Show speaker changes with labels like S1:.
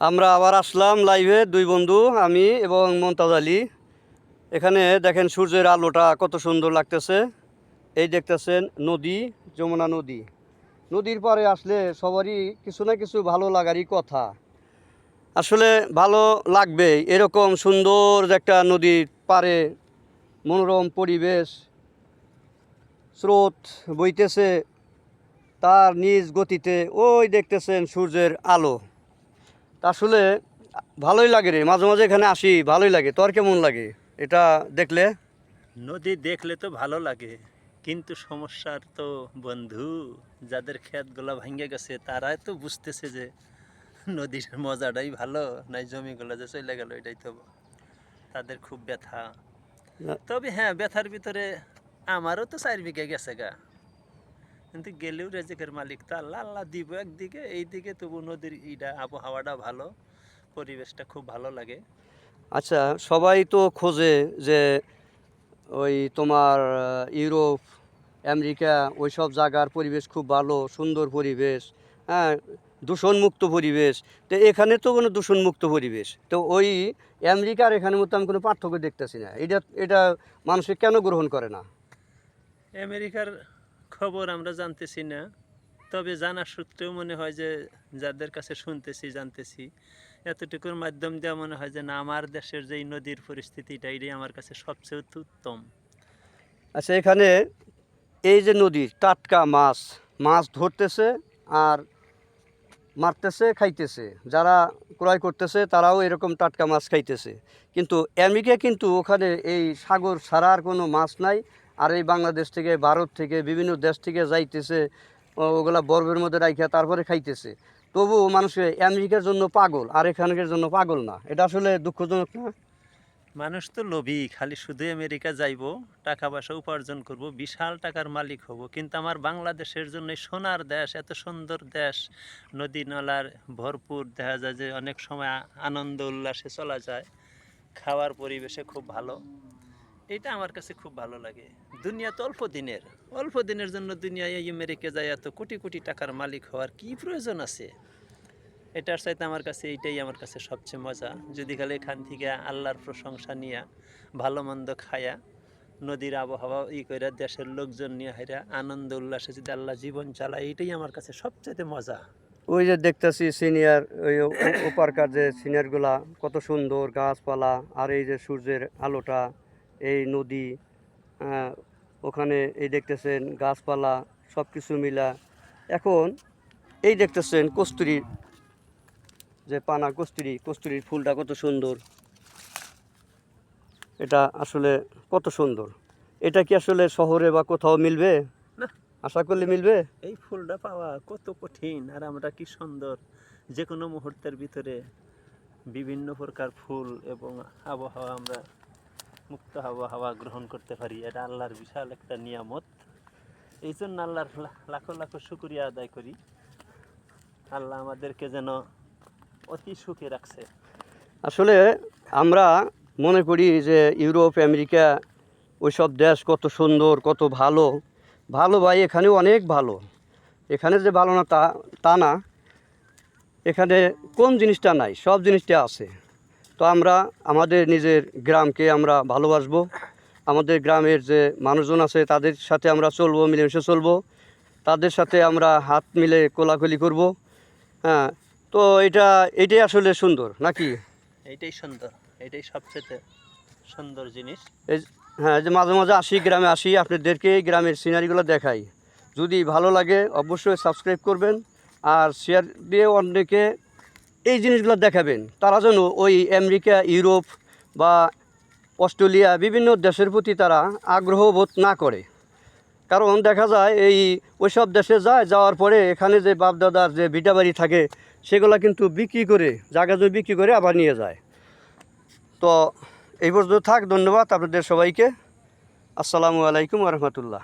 S1: আমরা আবার আসলাম লাইভে দুই বন্ধু, আমি এবং মমতাজ আলী। এখানে দেখেন সূর্যের আলোটা কত সুন্দর লাগতেছে। এই দেখতেছেন নদী, যমুনা নদী। নদীর পাড়ে আসলে সবারই কিছু না কিছু ভালো লাগারই কথা। আসলে ভালো লাগবে এরকম সুন্দর একটা নদীর পারে মনোরম পরিবেশ, স্রোত বইতেছে তার নিজ গতিতে। ওই দেখতেছেন সূর্যের আলো। আসলে ভালোই লাগে রে মাঝে মাঝে এখানে আসি ভালোই লাগে। তোর কেমন লাগে? এটা দেখলে?
S2: নদী দেখলে তো ভালো লাগে কিন্তু সমস্যার তো বন্ধু যাদের ক্ষেতগুলো ভেঙে গেছে তারাই তো বুঝতেছে যে নদীর মজাটাই ভালো নাই জমিগুলো যে চলে গেল এটাই তো তাদের খুব ব্যথা। তবে হ্যাঁ ব্যথার ভিতরে আমারও তো চার বিঘে গেছে গা। কিন্তু গেলেও রেজেকের মালিক তা আল্লাহ আল্লাহ দিব একদিকে এইদিকে তবু নদীর ইটা আবহাওয়াটা ভালো পরিবেশটা খুব ভালো লাগে।
S1: আচ্ছা সবাই তো খোঁজে যে ওই তোমার ইউরোপ আমেরিকা ওই সব জায়গার পরিবেশ খুব ভালো সুন্দর পরিবেশ হ্যাঁ দূষণমুক্ত পরিবেশ। তো এখানে তো কোনো দূষণমুক্ত পরিবেশ। তো ওই আমেরিকার এখানের মধ্যে আমি কোনো পার্থক্য দেখতেছি না। এটা এটা মানুষে কেন গ্রহণ করে না?
S2: আমেরিকার খবর আমরা জানতেছি না। তবে জানার সূত্রেও মনে হয় যে, যাদের কাছে শুনতেছি, জানতেছি, এতটুকুর মাধ্যম দিয়ে মনে হয় যে, না, আমার দেশের যে নদীর পরিস্থিতিটা এটাই আমার কাছে সবচেয়ে উত্তম।
S1: আচ্ছা এখানে এই যে নদী, টাটকা মাছ মাছ ধরতেছে আর মারতেছে, খাইতেছে। যারা ক্রয় করতেছে, তারাও এরকম টাটকা মাছ খাইতেছে। কিন্তু আমেরিকা কিন্তু ওখানে এই সাগর ছাড়া আর কোনো মাছ নাই। আর এই বাংলাদেশ থেকে, ভারত থেকে, বিভিন্ন দেশ থেকে যাইতেছে ওগুলা বরফের মধ্যে রাইখা তারপরে খাইতেছে। তবু মানুষে আমেরিকার জন্য পাগল, আর এখানকার জন্য পাগল না। এটা আসলে দুঃখজনক না?
S2: মানুষ তো লোভী, খালি শুধু আমেরিকা যাইব, টাকা পয়সা উপার্জন করব, বিশাল টাকার মালিক হব। কিন্তু আমার বাংলাদেশের জন্য সোনার দেশ, এত সুন্দর দেশ নদী নালার ভরপুর, দেখা যায় যে অনেক সময় আনন্দ উল্লাসে চলা যায়, খাওয়ার পরিবেশে খুব ভালো। এটা আমার কাছে খুব ভালো লাগে। দুনিয়া তো অল্প দিনের। অল্প দিনের জন্য দুনিয়ায় এই আমেরিকা যায় এত কোটি কোটি টাকার মালিক হওয়ার কি প্রয়োজন আছে? এটার চাইতে আমার কাছে এইটাই আমার কাছে সবচেয়ে মজা। যদি খালি এখান থেকে আল্লাহর প্রশংসা নিয়া, ভালো মন্দ খায়া, নদীর আবহাওয়া ই করে দেশের লোকজন নিয়ে হাইরা, আনন্দ উল্লাসে যদি আল্লাহ জীবন চালায় এটাই আমার কাছে সবচেয়ে মজা।
S1: ওই যে দেখতেছি সিনিয়র, ওই ওপারকার যে সিনিয়রগুলা, কত সুন্দর গাছপালা, আর এই যে সূর্যের আলোটা এই নদী ওখানে এই দেখতেছেন গাছপালা সব কিছু মিলা। এখন এই দেখতেছেন কস্তুরি যে পানা কস্তুরি কস্তুরির ফুলটা কত সুন্দর। এটা আসলে কত সুন্দর। এটা কি আসলে শহরে বা কোথাও মিলবে। আশা করলে মিলবে?
S2: এই ফুলটা পাওয়া কত কঠিন আর আমরা কি সুন্দর। যে কোনো মুহূর্তের ভিতরে বিভিন্ন প্রকার ফুল এবং আবহাওয়া আমরা মুক্ত আবহাওয়া গ্রহণ করতে পারি। এটা আল্লাহর বিশাল একটা নিয়ামত। এই জন্য আল্লাহর লাখো লাখো শুক্রিয়া আদায় করি। আল্লাহ আমাদেরকে যেন অতি সুখে রাখছে।
S1: আসলে আমরা মনে করি যে ইউরোপ, আমেরিকা, ওইসব দেশ কত সুন্দর, কত ভালো। ভালো ভাই এখানে অনেক ভালো। এখানে যে ভালো না তা তা না। এখানে কোন জিনিসটা নাই? সব জিনিসটা আছে। তো আমরা আমাদের নিজের গ্রামকে আমরা ভালোবাসবো। আমাদের গ্রামের যে মানুষজন আছে তাদের সাথে আমরা চলবো মিলেমিশে চলবো। তাদের সাথে আমরা হাত মিলে কোলাকুলি করব। হ্যাঁ তো এটা এটাই আসলে সুন্দর নাকি?
S2: এইটাই সুন্দর এটাই সবচেয়ে সুন্দর জিনিস।
S1: এই হ্যাঁ যে মাঝে মাঝে আসি গ্রামে আসি আপনাদেরকে এই গ্রামের সিনারিগুলো দেখাই। যদি ভালো লাগে অবশ্যই সাবস্ক্রাইব করবেন। আর শেয়ার দিয়ে অন্যকে এই জিনিসগুলো দেখাবেন। তারা যেন ওই আমেরিকা, ইউরোপ বা অস্ট্রেলিয়া বিভিন্ন দেশের প্রতি তারা আগ্রহ বোধ না করে। কারণ দেখা যায় এই ওইসব দেশে যায়, যাওয়ার পরে এখানে যে বাপদাদার যে ভিটাবাড়ি থাকে, সেগুলো কিন্তু বিক্রি করে জায়গা জমি বিক্রি করে আবার নিয়ে যায়। তো এই পর্যন্ত থাক, ধন্যবাদ আপনাদের সবাইকে। আসসালামু আলাইকুম রহমতুল্লাহ।